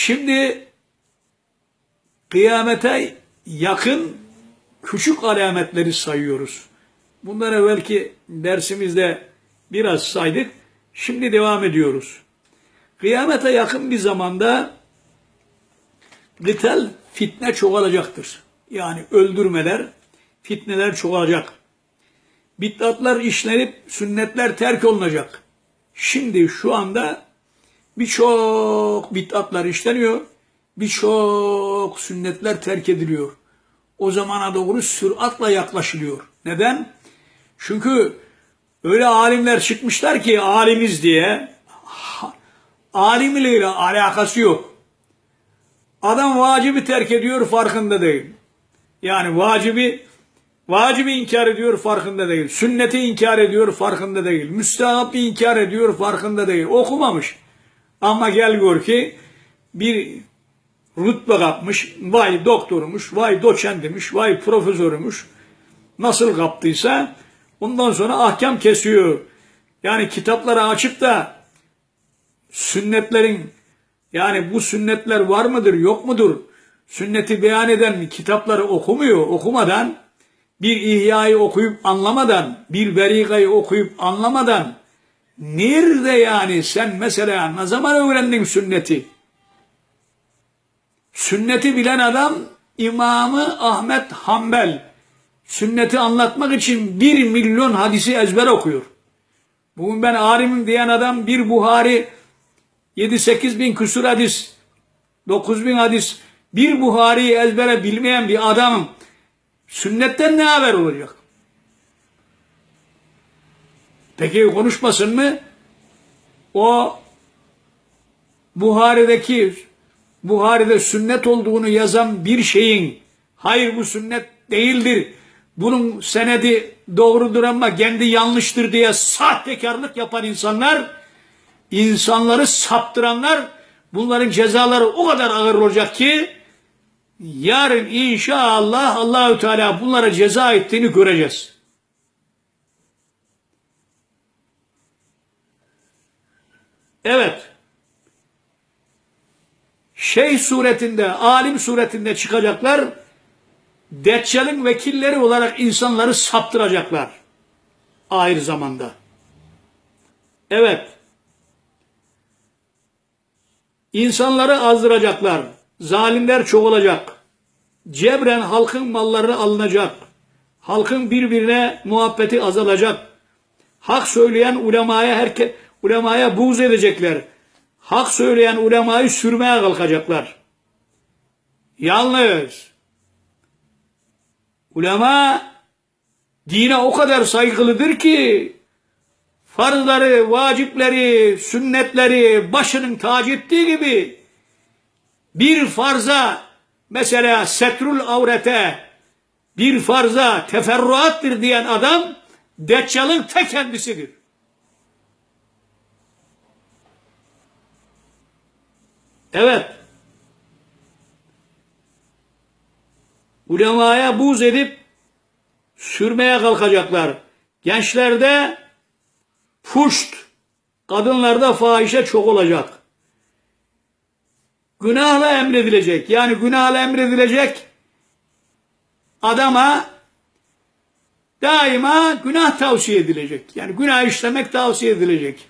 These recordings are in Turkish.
Şimdi kıyamete yakın küçük alametleri sayıyoruz. Bunları belki dersimizde biraz saydık. Şimdi devam ediyoruz. Kıyamete yakın bir zamanda gıtel fitne çoğalacaktır. Yani öldürmeler, fitneler çoğalacak. Bid'atlar işlenip sünnetler terk olunacak. Şimdi şu anda birçok bid'atlar işleniyor, birçok sünnetler terk ediliyor. O zamana doğru süratle yaklaşılıyor. Neden? Çünkü öyle alimler çıkmışlar ki alimiz diye ha- alim ile alakası yok. Adam vacibi terk ediyor farkında değil. Yani vacibi vacibi inkar ediyor farkında değil. Sünneti inkar ediyor farkında değil. Müstahapı inkar ediyor farkında değil. Okumamış. Ama gel gör ki bir rütbe kapmış. Vay doktormuş, vay doçentmiş, vay profesörmüş. Nasıl kaptıysa ondan sonra ahkam kesiyor. Yani kitapları açıp da sünnetlerin yani bu sünnetler var mıdır yok mudur? Sünneti beyan eden kitapları okumuyor. Okumadan bir ihyayı okuyup anlamadan, bir verikayı okuyup anlamadan nerede yani sen mesela ne zaman öğrendin sünneti? Sünneti bilen adam İmamı Ahmet Hanbel sünneti anlatmak için bir milyon hadisi ezber okuyor. Bugün ben alimim diyen adam bir Buhari 7-8 bin küsur hadis, 9 bin hadis, bir Buhari'yi ezbere bilmeyen bir adamım. Sünnetten ne haber olacak? Peki konuşmasın mı? O Buhari'deki Buhari'de sünnet olduğunu yazan bir şeyin hayır bu sünnet değildir. Bunun senedi doğrudur ama kendi yanlıştır diye sahtekarlık yapan insanlar insanları saptıranlar bunların cezaları o kadar ağır olacak ki yarın inşallah Allahü Teala bunlara ceza ettiğini göreceğiz. Evet. Şey suretinde, alim suretinde çıkacaklar. Deccal'in vekilleri olarak insanları saptıracaklar. Ahir zamanda. Evet. İnsanları azdıracaklar. Zalimler çoğalacak. Cebren halkın malları alınacak. Halkın birbirine muhabbeti azalacak. Hak söyleyen ulemaya herke ulemaya buğz edecekler. Hak söyleyen ulemayı sürmeye kalkacaklar. Yalnız ulema dine o kadar saygılıdır ki farzları, vacipleri, sünnetleri başının tacı ettiği gibi bir farza mesela setrul avrete bir farza teferruattır diyen adam Deccal'ın ta kendisidir. Evet. Ulemaya buz edip sürmeye kalkacaklar. Gençlerde fuşt, kadınlarda fahişe çok olacak. Günahla emredilecek. Yani günahla emredilecek adama daima günah tavsiye edilecek. Yani günah işlemek tavsiye edilecek.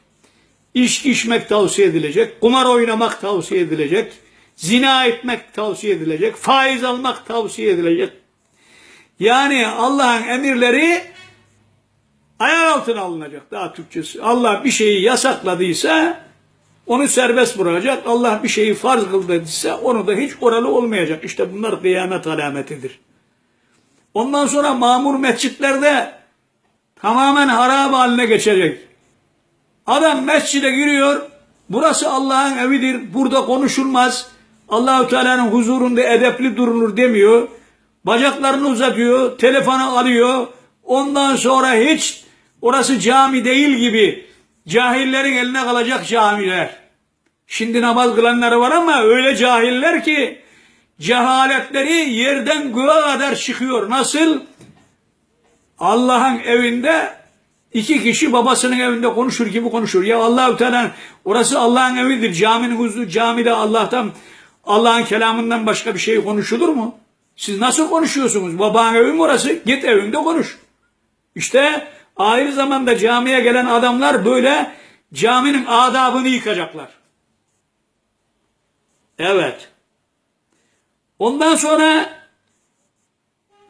İçki içmek tavsiye edilecek. Kumar oynamak tavsiye edilecek. Zina etmek tavsiye edilecek. Faiz almak tavsiye edilecek. Yani Allah'ın emirleri ayar altına alınacak daha Türkçesi. Allah bir şeyi yasakladıysa onu serbest bırakacak. Allah bir şeyi farz kıldıysa onu da hiç oralı olmayacak. İşte bunlar kıyamet alametidir. Ondan sonra mamur mescitlerde tamamen harap haline geçecek. Adam mescide giriyor. Burası Allah'ın evidir. Burada konuşulmaz. Allahu Teala'nın huzurunda edepli durulur demiyor. Bacaklarını uzatıyor, telefonu alıyor. Ondan sonra hiç orası cami değil gibi cahillerin eline kalacak camiler. Şimdi namaz kılanları var ama öyle cahiller ki cehaletleri yerden göğe kadar çıkıyor. Nasıl? Allah'ın evinde iki kişi babasının evinde konuşur gibi konuşur. Ya Allahü Teala orası Allah'ın evidir. Caminin huzuru camide Allah'tan Allah'ın kelamından başka bir şey konuşulur mu? Siz nasıl konuşuyorsunuz? Babanın evi mi orası? Git evinde konuş. İşte ayrı zamanda camiye gelen adamlar böyle caminin adabını yıkacaklar. Evet. Ondan sonra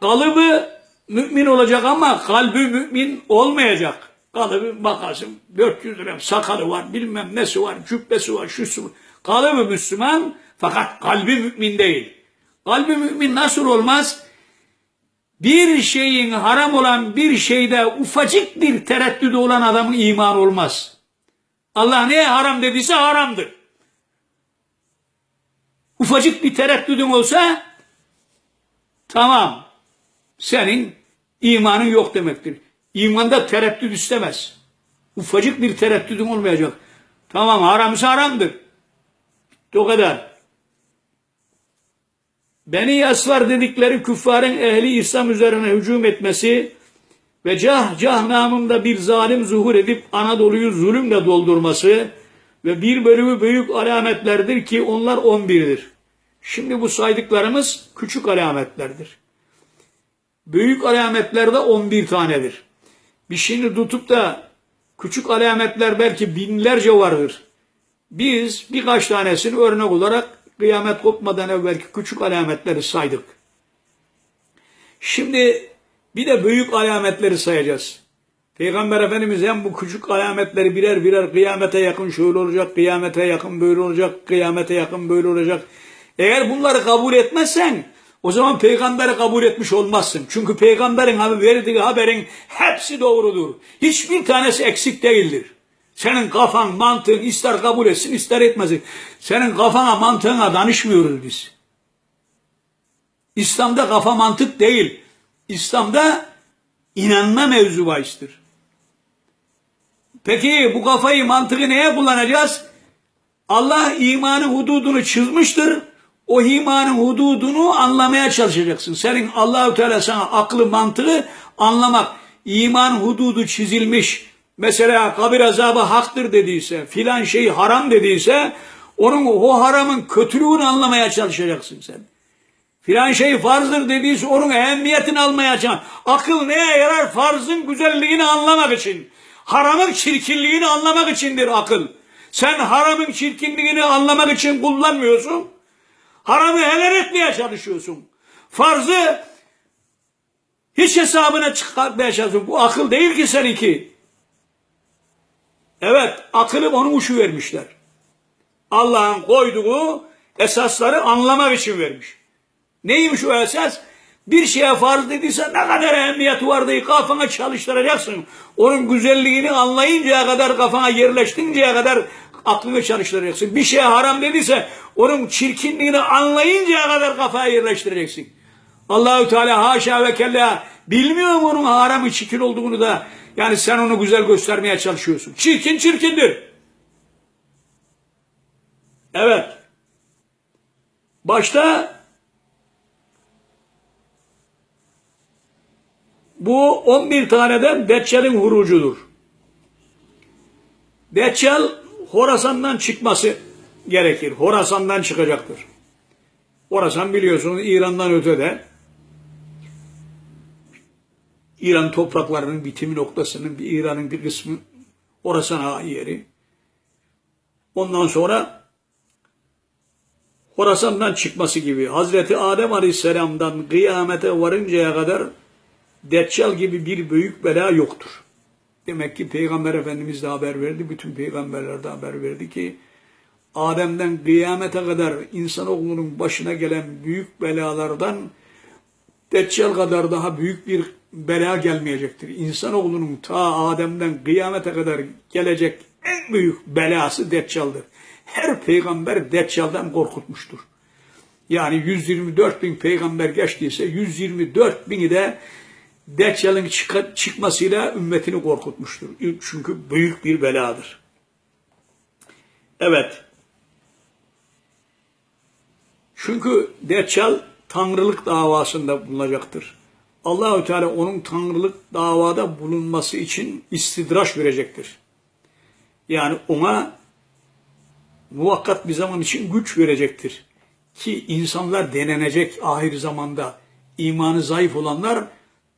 kalıbı mümin olacak ama kalbi mümin olmayacak. Kalıbı bakarsın 400 lira sakalı var bilmem nesi var cübbesi var şusu var. Kalıbı Müslüman fakat kalbi mümin değil. Kalbi mümin nasıl olmaz? Bir şeyin haram olan bir şeyde ufacık bir tereddüdü olan adamın iman olmaz. Allah neye haram dediyse haramdır. Ufacık bir tereddüdün olsa tamam senin imanın yok demektir. İmanda tereddüt istemez. Ufacık bir tereddüdün olmayacak. Tamam haramsa haramdır. O kadar. Beni Asvar dedikleri küffarın ehli İslam üzerine hücum etmesi ve cah cah namında bir zalim zuhur edip Anadolu'yu zulümle doldurması ve bir bölümü büyük alametlerdir ki onlar 11'dir. Şimdi bu saydıklarımız küçük alametlerdir. Büyük alametler de 11 tanedir. Bir şimdi tutup da küçük alametler belki binlerce vardır. Biz birkaç tanesini örnek olarak kıyamet kopmadan evvelki küçük alametleri saydık. Şimdi bir de büyük alametleri sayacağız. Peygamber Efendimiz hem bu küçük alametleri birer birer kıyamete yakın şöyle olacak, kıyamete yakın böyle olacak, kıyamete yakın böyle olacak. Eğer bunları kabul etmezsen o zaman peygamberi kabul etmiş olmazsın. Çünkü peygamberin haber verdiği haberin hepsi doğrudur. Hiçbir tanesi eksik değildir. Senin kafan, mantığın ister kabul etsin ister etmesin. Senin kafana, mantığına danışmıyoruz biz. İslam'da kafa mantık değil. İslam'da inanma mevzu bahistir. Peki bu kafayı, mantığı neye kullanacağız? Allah imanın hududunu çizmiştir. O imanın hududunu anlamaya çalışacaksın. Senin Allahü Teala sana aklı, mantığı anlamak. İman hududu çizilmiş. Mesela kabir azabı haktır dediyse, filan şey haram dediyse, onun o haramın kötülüğünü anlamaya çalışacaksın sen. Filan şey farzdır dediyse onun ehemmiyetini almaya çalışacaksın. Akıl neye yarar? Farzın güzelliğini anlamak için. Haramın çirkinliğini anlamak içindir akıl. Sen haramın çirkinliğini anlamak için kullanmıyorsun. Haramı helal etmeye çalışıyorsun. Farzı hiç hesabına çıkartmaya çalışıyorsun. Bu akıl değil ki seninki. Evet, akıllı onun uçu vermişler. Allah'ın koyduğu esasları anlamak için vermiş. Neymiş o esas? Bir şeye farz dediyse ne kadar ehemmiyeti var diye kafana çalıştıracaksın. Onun güzelliğini anlayıncaya kadar kafana yerleştinceye kadar aklını çalıştıracaksın. Bir şeye haram dediyse onun çirkinliğini anlayıncaya kadar kafaya yerleştireceksin. Allahü Teala haşa ve kella bilmiyor mu onun haramı çirkin olduğunu da yani sen onu güzel göstermeye çalışıyorsun. Çirkin çirkindir. Evet. Başta bu 11 taneden Deccal'in hurucudur. Deccal Horasan'dan çıkması gerekir. Horasan'dan çıkacaktır. Horasan biliyorsunuz İran'dan ötede İran topraklarının bitimi noktasının bir İran'ın bir kısmı Horasan yeri. Ondan sonra Horasan'dan çıkması gibi Hazreti Adem Aleyhisselam'dan kıyamete varıncaya kadar Deccal gibi bir büyük bela yoktur. Demek ki Peygamber Efendimiz de haber verdi, bütün peygamberler de haber verdi ki Adem'den kıyamete kadar insanoğlunun başına gelen büyük belalardan Deccal kadar daha büyük bir bela gelmeyecektir. İnsanoğlunun ta Adem'den kıyamete kadar gelecek en büyük belası Deccal'dır. Her peygamber Deccal'dan korkutmuştur. Yani 124 bin peygamber geçtiyse 124 bini de Deccal'ın çıkmasıyla ümmetini korkutmuştur. Çünkü büyük bir beladır. Evet. Çünkü Deccal tanrılık davasında bulunacaktır. Allahü Teala onun tanrılık davada bulunması için istidraç verecektir. Yani ona muvakkat bir zaman için güç verecektir. ki insanlar denenecek ahir zamanda imanı zayıf olanlar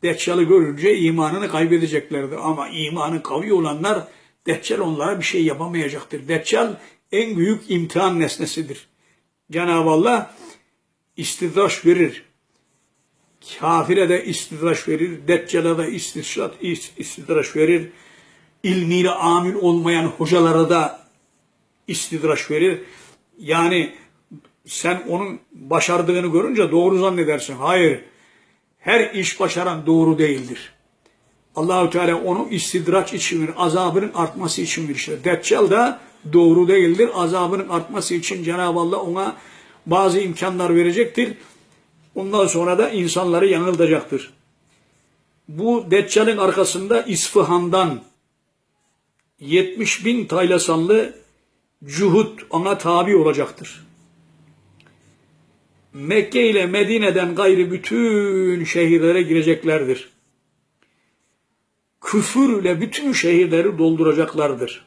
Deccal'ı görünce imanını kaybedeceklerdir. Ama imanı kavi olanlar Deccal onlara bir şey yapamayacaktır. Deccal en büyük imtihan nesnesidir. Cenab-ı Allah istidraç verir. Kafire de istidraç verir. Deccal'a da istidraç verir. İlmiyle amil olmayan hocalara da istidraç verir. Yani sen onun başardığını görünce doğru zannedersin. Hayır. Her iş başaran doğru değildir. Allahü Teala onu istidraç için verir, azabının artması için verir. İşte Deccal da doğru değildir. Azabının artması için Cenab-ı Allah ona bazı imkanlar verecektir. Ondan sonra da insanları yanıltacaktır. Bu Deccal'in arkasında İsfahan'dan 70 bin taylasanlı cuhut ona tabi olacaktır. Mekke ile Medine'den gayri bütün şehirlere gireceklerdir. Küfürle bütün şehirleri dolduracaklardır.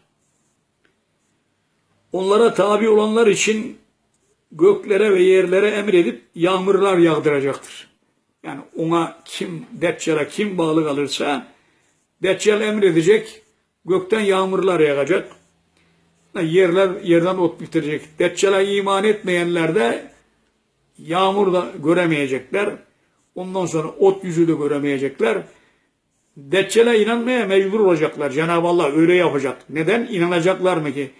Onlara tabi olanlar için göklere ve yerlere emredip yağmurlar yağdıracaktır. Yani ona kim, Deccal'a kim bağlı kalırsa Deccal emredecek, gökten yağmurlar yağacak. Yerler yerden ot bitirecek. Deccal'a iman etmeyenler de yağmur da göremeyecekler. Ondan sonra ot yüzü de göremeyecekler. Deccal'e inanmaya mecbur olacaklar. Cenab-ı Allah öyle yapacak. Neden? İnanacaklar mı ki?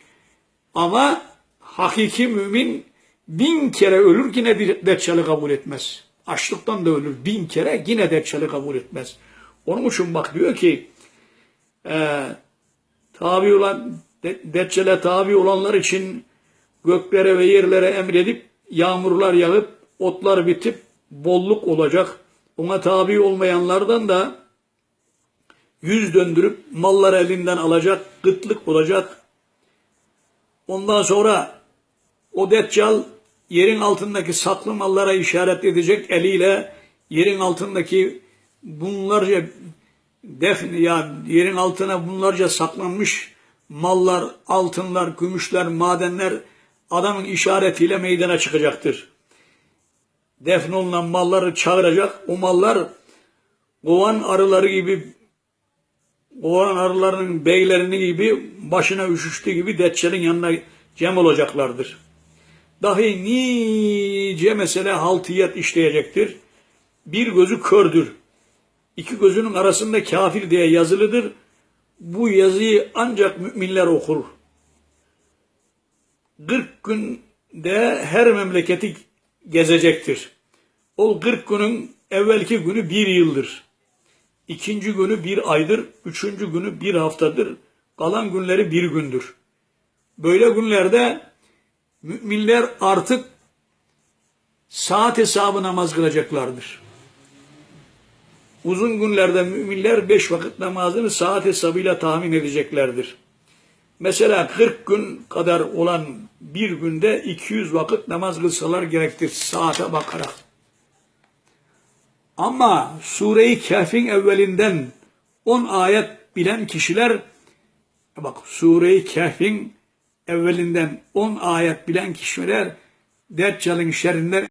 Ama hakiki mümin bin kere ölür yine Deccal'i kabul etmez. Açlıktan da ölür bin kere yine Deccal'i kabul etmez. Onun için bak diyor ki e, tabi olan Deccal'e tabi olanlar için göklere ve yerlere emredip yağmurlar yağıp otlar bitip bolluk olacak. Ona tabi olmayanlardan da yüz döndürüp mallar elinden alacak, kıtlık olacak. Ondan sonra o deccal yerin altındaki saklı mallara işaret edecek eliyle yerin altındaki bunlarca defn ya yerin altına bunlarca saklanmış mallar, altınlar, gümüşler, madenler adamın işaretiyle meydana çıkacaktır. Defnolunan malları çağıracak. O mallar kovan arıları gibi kovan arılarının beylerini gibi başına üşüştüğü gibi Deccal'in yanına cem olacaklardır. Dahi nice mesele haltiyat işleyecektir. Bir gözü kördür. İki gözünün arasında kafir diye yazılıdır. Bu yazıyı ancak müminler okur. 40 günde her memleketi gezecektir. O 40 günün evvelki günü bir yıldır. İkinci günü bir aydır. Üçüncü günü bir haftadır. Kalan günleri bir gündür. Böyle günlerde müminler artık saat hesabı namaz kılacaklardır. Uzun günlerde müminler beş vakit namazını saat hesabıyla tahmin edeceklerdir. Mesela 40 gün kadar olan bir günde 200 vakit namaz kılsalar gerektir saate bakarak. Ama Sure-i Kahf'in evvelinden 10 ayet bilen kişiler bak Sure-i Kahf'in evvelinden 10 ayet bilen kişiler Deccal'in şerrinden